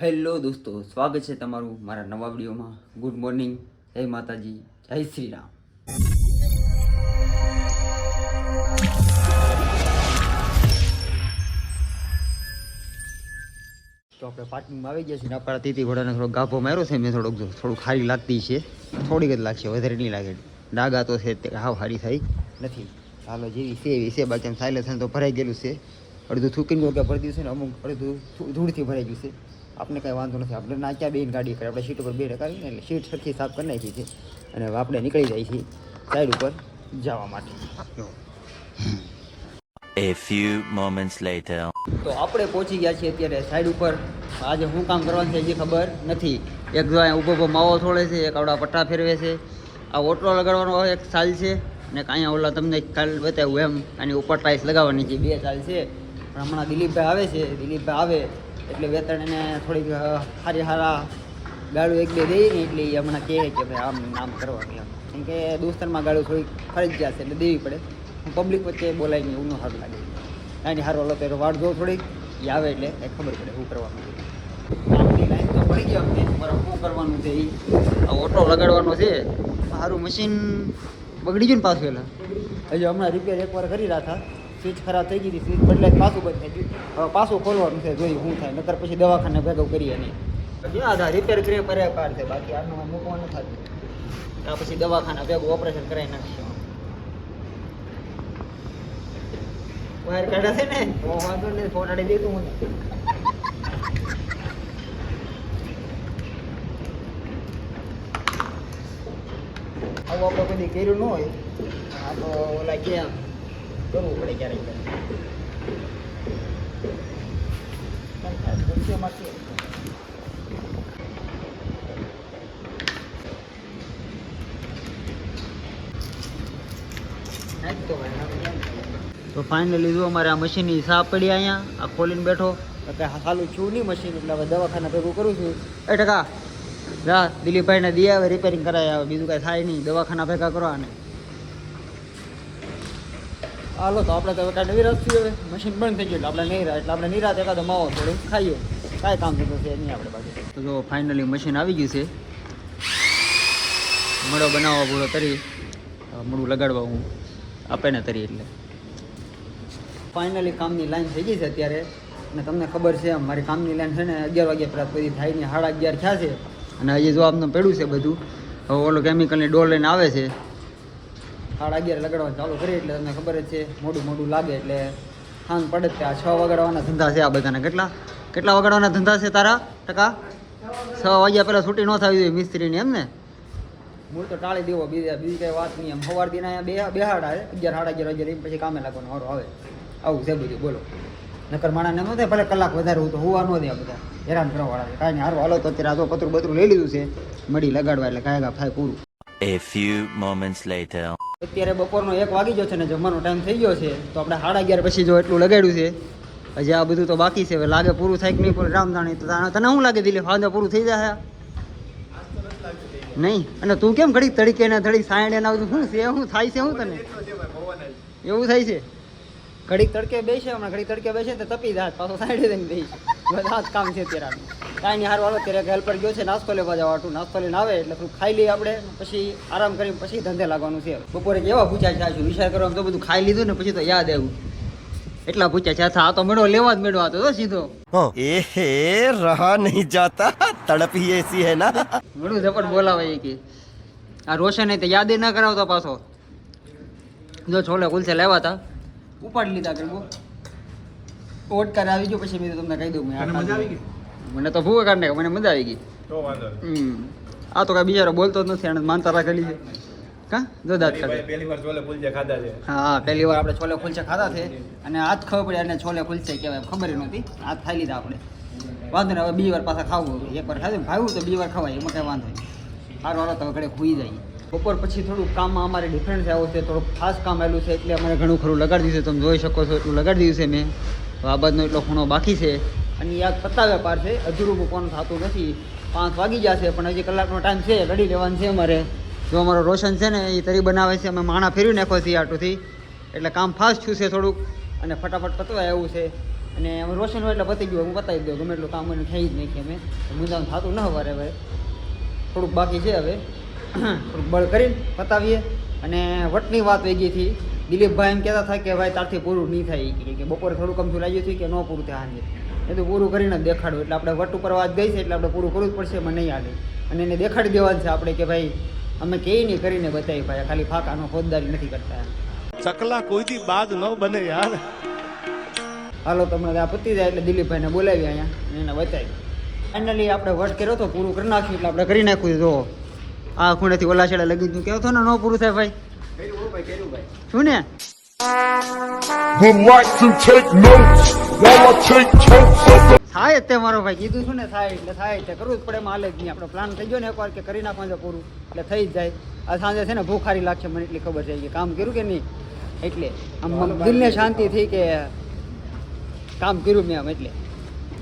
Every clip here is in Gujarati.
હેલો દોસ્તો, સ્વાગત છે તમારું મારા નવા વિડીયોમાં. ગુડ મોર્નિંગ જય માતાજી, જય શ્રી રામ. તો આપણે પાર્કિંગમાં આવી ગયા છીએ આપણા તીતી ઘોડાને થોડો ગાભો માર્યો છે મેં થોડોક થોડું ખારી લાગતી છે. થોડીક જ લાગશે, વધારે નહીં લાગે. ડાગા તો છે તે હાવ હારી થઈ. નથી ચાલો જેવી છે, એવી છે. બાકી સાયલેન્સ તો ભરાઈ ગયેલું છે. અડધું થૂકીને કે ભરી દીધું છે ને, અમુક અડધું ધૂળથી ભરાઈ ગયું છે. આપણે કાંઈ વાંધો નથી. આપણે નાચ્યા બેન ગાડી કરી. આપણે સીટ ઉપર બે કરીને એટલે સીટ સરખી સાફ કરી નાખી છે અને આપણે નીકળી જાય છીએ સાઈડ ઉપર જવા માટે. A few moments later. તો આપણે પહોંચી ગયા છીએ અત્યારે સાઈડ ઉપર. આજે શું કામ કરવાનું છે એ ખબર નથી. એક જો અહીંયા ઊભો ઊભો માવો થોડે છે એક આવડા પટ્ટા ફેરવે છે. આ ઓટલો લગાડવાનો એક સાલ છે. ને અહીંયા ઓલા તમને કાલ બતાવ્યું એમ. આની ઉપર ટાઈસ લગાવવાની છે. બે સાલ છે. પણ હમણાં દિલીપભાઈ આવે છે. દિલીપભાઈ આવે. એટલે વેતન એને થોડીક સારી સારા ગાળું એક બે દઈ ને એટલે એ હમણાં કહે કે ભાઈ આમ નામ કરવાનું એમ કેમ કે દોસ્તરમાં ગાળું થોડીક ફરજિયાત છે એટલે દેવી પડે. પબ્લિક વચ્ચે બોલાવીને એવું ન સારું લાગે. કાંઈ સારો હલો તો વાળ જો થોડીક એ આવે એટલે એ ખબર પડે શું કરવાનું તો પડી ગયો શું કરવાનું છે એ ઓટો લગાડવાનો છે. સારું મશીન બગડી ગયું ને પાછું એટલે હજી હમણાં રિપેર એકવાર કરી હતા સ્વિચ ખરાબ થઈ ગઈ હતી સ્વિચ બદલાય પાછું બંધ થઈ ગયું. હવે પાછું ખોલવાનું છે જોઈ શું થાય નતર પછી દવાખાને ભેગો કરીએ નહીં. હજી આ રિપેર કરીએ પર્યા કાર છે બાકી આનું મૂકવાનું થતું આ પછી દવાખાના ભેગું ઓપરેશન કરાવી નાખીશું. વાયર કાઢ્યા છે ને? હું વાંધો નહીં ફોટાડી દીધું મને આવું આપણે કદી કર્યું ન હોય. આ તો ઓલા ક્યાં કરવું પડે ક્યારેક તો ફાઇનલી જો અમારે આ મશીનની સાફ પડી અહીંયા આ ખોલીને બેઠો. તો કે હાલું છું નહીં મશીન એટલે હવે દવાખાના ભેગું કરું છું. એ ટકા જા દિલીપભાઈને દે આવે રિપેરિંગ કરાય આવે બીજું કાંઈ થાય નહીં. દવાખાના ભેગા કરો આને હાલો, તો આપણે તો કાંઈ નવી રસ્તી હવે. મશીન બંધ થઈ ગયું, એટલે આપણે નહીં રાત એટલે આપણે નિરાત એકાદો માવો થોડું ખાઈએ. કાંઈ કામ થતું છે નહીં આપણે બાકી તો જો ફાઇનલી મશીન આવી ગયું છે. મળો બનાવવા પૂરો તરી મળું લગાડવા હું. આપે ને તરી એટલે. ફાઇનલી કામની લાઈન થઈ ગઈ છે અત્યારે. અને તમને ખબર છે, મારી કામની લાઈન છે ને, અગિયાર વાગ્યા પહેલાં બધી થાય ને સાડા અગિયાર થયા છે. અને હજી જો આપને પડ્યું છે બધું. હવે ઓલો કેમિકલની ડોલ લઈને આવે છે. સાડા અગિયાર લગાડવાનું ચાલુ કરીએ એટલે તમને ખબર જ છે, મોડું મોડું લાગે એટલે સાંજ પડે તે આ છ વગાડવાના ધંધા છે આ બધાને. કેટલા? કેટલા વગાડવાના ધંધા છે તારા? ટકા? છ વાગ્યા પહેલાં છૂટી ન થવી જોઈએ મિસ્ત્રીની એમ ને? મૂળ તો ટાળી દેવો, બીજા બીજી કંઈ વાત નહીં. એમ સવાર દિન અહીંયા બે બેહાડા અગિયાર, સાડા અગિયાર વાગે પછી કામે લાગવાનો વારો આવે. આવું છે બધું. બોલો. નકર માણાને ન થાય, ભલે કલાક વધારે હું તો હોવા ન દે બધા. હેરાન કરવા વાળા કાંઈ હારું. હાલો, તો અત્યારે આ તો પતરું બતરું લઈ લીધું છે. મળી લગાડવા એટલે કાંઈ ફાય પૂરું. A few moments later. અત્યારે બપોરનો એક વાગી ગયો છે ને, જમવાનો ટાઈમ થઈ ગયો છે, તો આપણે સાડા અગિયાર પછી જો એટલું લગાડ્યું છે, હજી આ બધું તો બાકી છે, હવે લાગે પૂરું થાય કે નહીં પણ રામ જાણે તને શું લાગે દિલીપ હા પૂરું થઈ જાય? નહીં? અને તું કેમ ઘડીક તડીકે ને ઘડીક સાયણ ને બધું શું છે? શું થાય છે? શું તને? એવું થાય છે? ઘડીક તડકે બેસે હમણાં, ઘડીક તડકે બેસે તો તપી જાય, પાછો સાયડે દઈને બેસી. બધા જ કામ છે તેરાનું કાંઈ નહીં હારવાળો ત્યારે હેલ્પર ગયો છે નાસ્તો લેવા જવાટું નાસ્તો લઈને આવે એટલે થોડું ખાઈ લઈએ આપણે પછી આરામ કરી પછી ધંધે લાગવાનું છે. બપોરે કેવા પૂછ્યા છે છું? વિચાર કરવા તો બધું ખાઈ લીધું ને પછી તો યાદ આવ્યું. એટલા પૂછ્યા છે આ તો મેળો લેવા જ મેળો તો સીધો. એ હે રહા નહીં જાતા. તડપી એસી હે ના. મેળું ઝપટ બોલાવે એ કે. આ રોશને તો યાદે ના કરાવતો પાછો. જો છોલે કુલસે લેવા હતા. ઉપાડી લીધા ગરબો ઓટકાર આવી ગયો પછી મેં તમને કહી દઉં મને મજા આવી ગઈ? મને તો ભૂખ કાઢને મને મજા આવી ગઈ. હમ. આ તો કાંઈ બિચારો બોલતો જ નથી એને માનતા રાખેલી છે કા? જો દાંત કાઢે. પહેલી વાર છોલે કુલચે ખાધા છે. હા પહેલી વાર આપણે છોલે કુલચે ખાધા છે. અને આજ ખબર પડી અને છોલે કુલચે કહેવાય ખબર નહોતી. આજ ખાઈ લીધા આપણે. વાંધો નહીં હવે બીજી વાર પાછા ખાવું એક વાર ખાધું ભાવ્યું તો બીજી વાર ખવાય એમાં કાંઈ વાંધો નહીં. સારું હાલો તો ઘરે ખુઈ જાય. બપોર પછી થોડું કામમાં અમારે ડિફરન્સ આવ્યો છે થોડુંક ખાસ કામ આવેલું છે એટલે અમારે ઘણું ખરું લગાડી દીધું તમે જોઈ શકો છો એટલું લગાડી દીધું છે મેં. બાદનો એટલો ખૂણો બાકી છે. અને યાદ પતાવે પાર છે. અધૂરું મૂકવાનું થતું નથી. પાંચ વાગી જશે પણ હજી કલાકનો ટાઈમ છે. ઘડી લેવાનું છે અમારે. જો અમારો રોશન છે ને એ તરી બનાવે છે. અમે માણા ફેરવી નાખો છીએ આટુથી. એટલે કામ ફાસ્ટ થયું છે થોડુંક. અને ફટાફટ પતવાય એવું છે. અને અમે રોશન હોય એટલે પતી ગયું. હું પતાવી દઉં, ગમે એટલું કામ મને થઈ જ કે અમે મુંજાનું થતું ન હવારે હવે. થોડુંક બાકી છે હવે. થોડુંક બળ કરીને પતાવીએ. અને વટની વાત વેગી હતી. દિલીપભાઈ એમ કહેતા થાય કે ભાઈ તારથી પૂરું નહીં થાય કે બપોરે થોડું કમતું લાગ્યું છે કે ન પૂરું થાય હાજર એ તો પૂરું કરીને જ દેખાડું. એટલે આપણે વટ ઉપર વાત ગઈ છે એટલે આપણે પૂરું કરવું જ પડશે એમાં નહીં હાલે. અને એને દેખાડી દેવાનું છે આપણે કે ભાઈ અમે કે નહીં કરીને બતાવી ભાઈ ખાલી ફાકાનો ફોજદારી નથી કરતા. ચકલા કોઈથી બાદ ન બને યાર. હાલો તમને આ પતી જાય એટલે દિલીપભાઈને બોલાવી અહીંયા અને એને બતાવી ફાઇનલી આપણે વટ કર્યો તો પૂરું કરી નાખ્યું એટલે આપણે કરી નાખ્યું જો આ ખૂણેથી ઓલા છેડે લગી તું કહેતો ને ન પૂરું થાય ભાઈ. શું ને? થાય તે મારો ભાઈ. કીધું શું ને થાય એટલે થાય એટલે કરવું જ પડે એમાં હાલે જ નહીં. આપણો પ્લાન થઈ ગયો ને એકવાર કે કરી નાખવાનું છે પૂરું. એટલે થઈ જ જાય. આ સાંજે છે ને ભૂખારી લાગશે મને એટલી ખબર છે. કે કામ કર્યું કે નહીં? એટલે આમ દિલને શાંતિ થઈ કે કામ કર્યું મેં આમ એટલે.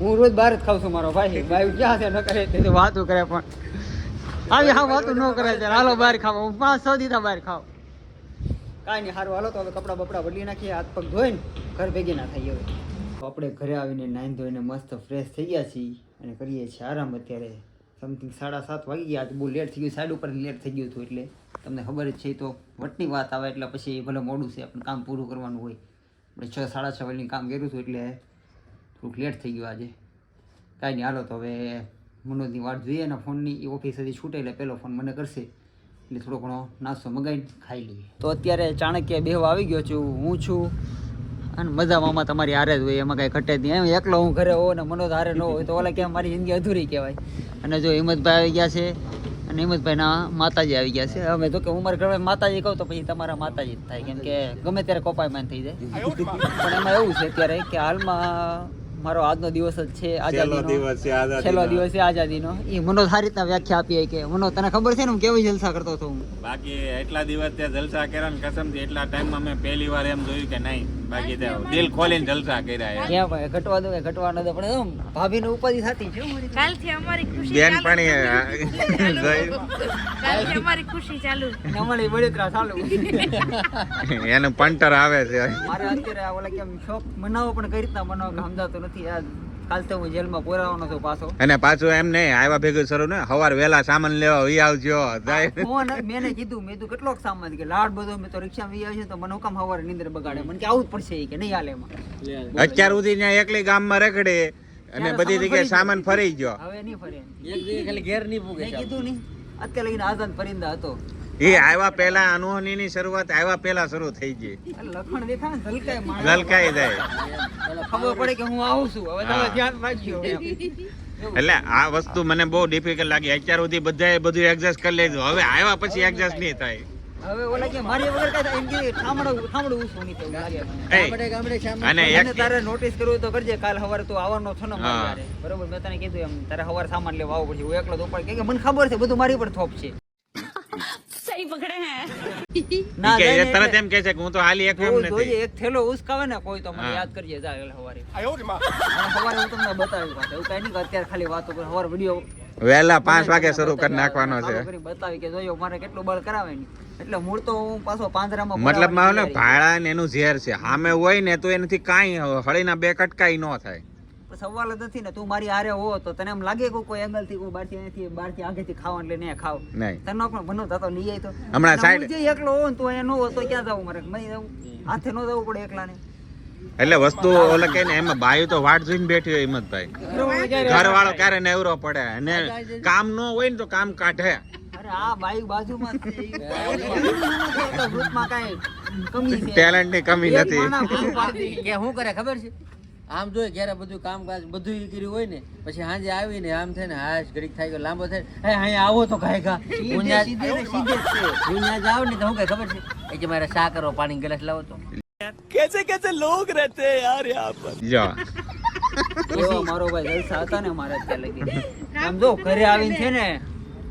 હું રોજ બહાર જ ખાઉં છું મારો ભાઈ. ભાઈ ક્યાં છે? ન કરે. તે વાતો વાતું કરે પણ. આવી હા વાતો ન કરે છે હાલો બહાર ખાવા. હું પાંચ છ દીધા બહાર ખાવ. કાંઈ નહીં સારું હાલો તો હવે કપડાં બપડા બદલી નાખીએ, હાથ પગ ધોઈને ઘર ભેગી ના થઈ હવે. આપણે ઘરે આવીને નાઈન ધોઈને મસ્ત ફ્રેશ થઈ ગયા છીએ અને કરીએ છીએ આરામ અત્યારે. સમથિંગ સાડા સાત વાગી ગયા બહુ લેટ થઈ ગયું, સાઈડ ઉપર લેટ થઈ ગયું હતું એટલે. તમને ખબર જ છે તો વટની વાત આવે એટલે પછી ભલે મોડું છે આપણે કામ પૂરું કરવાનું હોય. આપણે છ, સાડા છ વાગ્યાની કામ કર્યું હતું એટલે થોડુંક લેટ થઈ ગયું આજે. કાંઈ નહીં, હાલો તો હવે મનોજની વાટ જોઈએ ને ફોનની, એ ઓફિસ હજી છૂટે એટલે પહેલો ફોન મને કરશે. એટલે થોડો ઘણો નાસ્તો મગાવીને ખાઈ લઈએ. તો અત્યારે ચાણક્ય બેહવા આવી ગયો છું. હું છું. અને મજામાં તમારી હારે જ હોય, એમાં કાંઈ ઘટે જ નહીં. એમ એકલો હું ઘરે હોઉં ને મનોજ હારે ન હોય, તો ઓલા કે મારી જિંદગી અધૂરી કહેવાય. અને જો હિંમતભાઈ આવી ગયા છે, અને હિંમતભાઈના માતાજી આવી ગયા છે. હવે તો કે હું મારા ઘરે માતાજી કહું તો પછી તમારા માતાજી જ થાય. કેમ કે ગમે ત્યારે કોપાયમાન થઈ જાય. પણ એમાં એવું છે અત્યારે કે હાલમાં મારો આજનો દિવસ જ છે આઝાદી છેલ્લો દિવસ છે આઝાદીનો. એ મનોજ સારી રીતના વ્યાખ્યા આપી કે મનોજ તને ખબર છે ને હું કેવી જલસા કરતો હતો હું? બાકી એટલા દિવસ ત્યાં જલસા કર્યા ને કસમથી એટલા ટાઈમમાં મેં પહેલી વાર એમ જોયું કે નહીં. બાકી તો દિલ ખોલીને જલસા કર્યા. ક્યાં ભાઈ? ઘટવા દો કે ઘટવા ન દો પણ એમ ભાભીને ઉપાધિ થતી છે અમારી મારી. કાલથી અમારી ખુશી બેન ચાલુ પણ કાલથી અમારી ખુશી ચાલુ અમારી બળતરા ચાલુ એનું પંટર આવે છે. મારે અત્યારે આ ઓલા કેમ શોખ મનાવો પણ કઈ રીતના મનાવો કે સમજાતો નથી. આ કાલ તો હું જેલમાં પોરાવાનો છું પાછો. અને પાછું એમ નહીં આવ્યા ભેગું શરૂ ને સવાર વેલા સામાન લેવા વી આવજો. ફોન મેં કીધું. મેં કીધું કેટલોક સામાન કે લાડ બધો મેં તો રિક્ષામાં વી આવશે તો મને હું કામ હવારે નીંદર બગાડે. મને કે આવું જ પડશે કે નહીં હાલે એમાં. અત્યાર સુધી ત્યાં એકલી ગામમાં રખડે અને બધી જગ્યાએ સામાન ફરી ગયો. હવે નહીં ફરે ખાલી ઘેર નહીં પૂગે કીધું નહીં. અત્યારે લગીને આઝાદ પરિંદા હતો. એ આવ્યા પહેલા અનુહની ની શરૂઆત આવ્યા પહેલા શરૂ થઈ ગઈ. લખણ દેખાય જાય. ખબર પડે કે હું આવું છું. હવે તમે ધ્યાન રાખજો એટલે આ વસ્તુ મને બહુ ડિફિકલ્ટ લાગી. અત્યાર સુધી બધાએ બધું એડજસ્ટ કરી લીધું. હવે આવ્યા પછી એડજસ્ટ નહીં થાય. હવે ઓલા કે મારી વગર કઈ એમ કે ઠામડું ઠામડું ઊંચું નહીં લાગે મને. એ, અને તારે નોટિસ કરવું તો કરજે. કાલ સવારે તું આવવાનો છો ને બરોબર? મેં તને કીધું એમ. તારે સવારે સામાન લેવા આવવું પડશે. હું એકલો તો ઉપર કે મને ખબર છે બધું મારી પર થોપ છે. સહી પકડે હે. ના કે જાય એ ને તરત એમ કે છે કે હું તો હાલી એક એમ નથી. એક થેલો ઉસકાવે ને કોઈ તો મને યાદ કરજે જા એટલે સવારે. અને સવારે હું તમને બતાવી પાછું. એવું કઈ નહીં અત્યારે ખાલી વાતો કરું. સવારે વીડિયો વહેલા પાંચ વાગે શરૂ કરી નાખવાનો છે. બતાવી કે જોયો મારે કેટલું બળ કરાવે નહીં એટલે મૂળ તો હું પાછો પાંજરામાં મતલબમાં ને ભાડા ને એનું ઝેર છે. સામે હોય ને તો એનાથી કાંઈ હળીના બે કટકાઈ ન થાય. સવાલ જ નથી ને તું મારી આરે હો તો તને એમ લાગે કે કોઈ એંગલથી કોઈ બહારથી અહીંથી બહારથી આગેથી ખાવા એટલે નહીં ખાવ? નહીં. તને પણ બનો થતો નહીં આવી તો હમણાં સાઈડ જે એકલો હો તો અહીંયા નો હો તો ક્યાં જવું મારે? મેં જવું હાથે નો જવું પડે એકલાને. એટલે વસ્તુ ઓલે કે ને એમાં બાયું તો વાટ જોઈને બેઠી હોય હિંમતભાઈ. ઘર વાળો ક્યારે નેવરો પડે અને કામ નો હોય ને તો કામ કાઢે. ટેલેન્ટ ની કમી નથી. કે શું કરે ખબર છે? આમ જોઈએ ઘેરે બધું કામકાજ બધું કર્યું હોય ને પછી સાંજે આવી ને આમ થાય ને હાશ ઘડીક થાય ગયો લાંબો થાય. હે અહીંયા આવો તો ખાય ખા ગુંજા ગુંજા જાવ ને તો હું કઈ ખબર છે? એ કે મારે શા કરો પાણી ગ્લાસ લાવો તો. કેસે કેસે લોગ રહેતે હે યાર યહાં પર? જા. મારો ભાઈ જલસા હતા ને મારા ત્યાં લગી. આમ જો ઘરે આવીને છે ને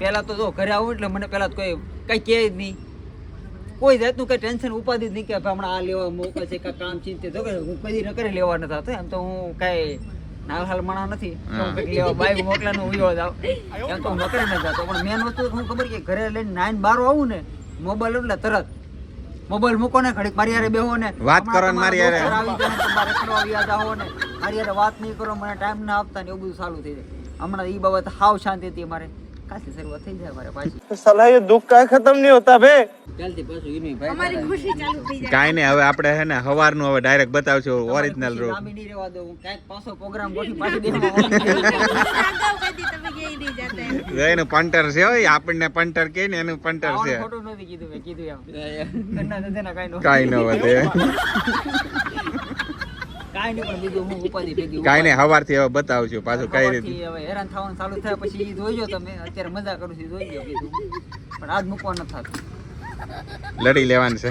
પેલા તો જો ઘરે આવું એટલે મને પેલા કોઈ કઈ કે જ નહીં. કોઈ જાતનું કઈ ટેન્શન ઉપાધિ જ નહીં કે હમણાં આ લેવા મોકલે છે કે કામ ચિંતિત તો કે હું કદી ન કરી લેવા નથી થતો એમ તો હું કઈ નાલ હાલ માણા નથી. હું કંઈક લેવા બાઈક મોકલાને ઉયો જાવ એમ તો હું નકરે ન જતો. પણ મેન વસ્તુ હું ખબર કે ઘરે લઈને નાઈન બાર આવું ને મોબાઈલ એટલે તરત. મોબાઈલ મૂકો ને ઘડીક મારી યારે બેહો ને. વાત કરો ને મારી યારે આવી જાય ને તમારે રખડવા આવ્યા જાઓ ને. મારી યારે વાત નહીં કરો મને ટાઈમ ના આપતા ને એવું બધું ચાલુ થઈ જાય. હમણાં એ બાબત હાવ શાંતિ હતી અમારે. કાશી શરૂઆત થઈ જાય અમારે પાછી. સલાહ એ દુઃખ કાંઈ ખતમ નહીં હોતા ભે જલ્દી પાછું યુની ભાઈ અમારી ખુશી ચાલુ થઈ જાય. કાઈ નહીં હવે આપણે હે ને હવારનું હવે ડાયરેક્ટ બતાવજો ઓરિજિનલ રૂપ લાંબી નહીં રહેવા દો હું કાંઈક પાછો પ્રોગ્રામ ગોઠવી પાછી દેવા એનું પંટર છે હોય આપણને પંટર કે ને એનું પંટર છે. ફોટો નથી કીધું મેં કીધું એમ. કાઈ ન વધે કાંઈ નહીં પણ બીજું હું ઉપાધિ ભેગી કાઈ નહીં હવારથી હવે બતાવજો પાછું કઈ રીતે હવે હેરાન થવાનું ચાલુ થાય પછી ઈ જોઈજો તમે અત્યારે મજા કરું છું જોઈજો કીધું. પણ આજ મૂકવા નથી થતું. લડી લેવાનું છે.